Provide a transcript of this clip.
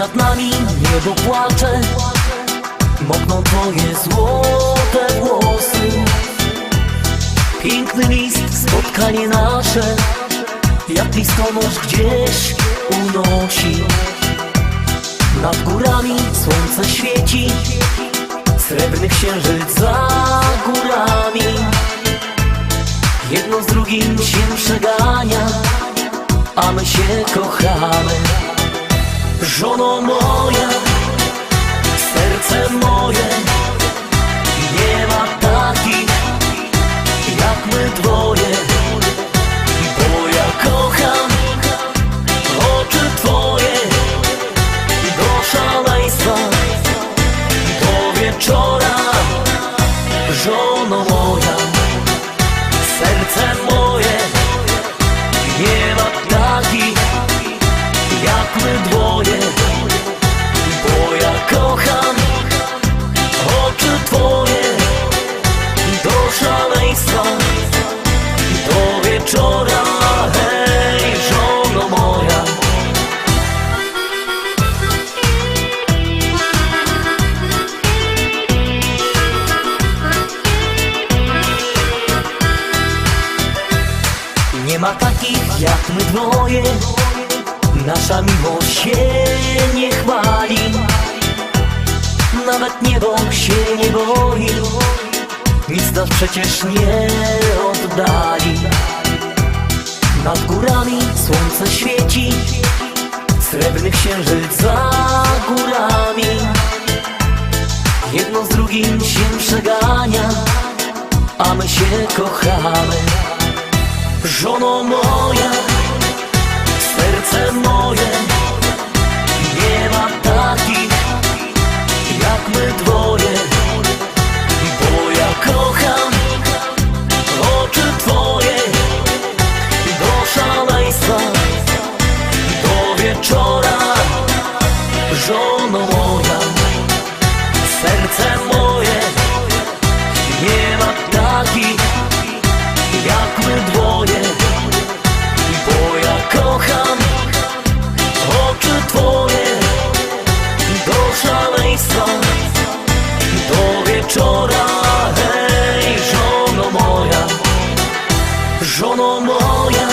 bo płaczę Mokną twoje złote włosy. Piękny list, spotkanie nasze Jak listonosz gdzieś unosi. Nad górami słońce świeci Srebrny księżyc za górami. Jedno z drugim się przegania A my się kochamy Żono moja Serce moje Nie ma takich Jak my dwoje. Bo ja kocham Oczy twoje Do szaleństwa Do wieczora. Żono moja Serce ma takich jak my dwoje. Nasza miłość się nie chwali. Nawet niebo się nie boi. Nic nas przecież nie oddali. Nad górami słońce świeci. Srebrny księżyc za górami. Jedno z drugim się przegania A my się kochamy Żono moja, serce moje Nie ma takich jak my dwoje. Bo ja kocham oczy twoje Do szaleństwa, do wieczora. Жоно моя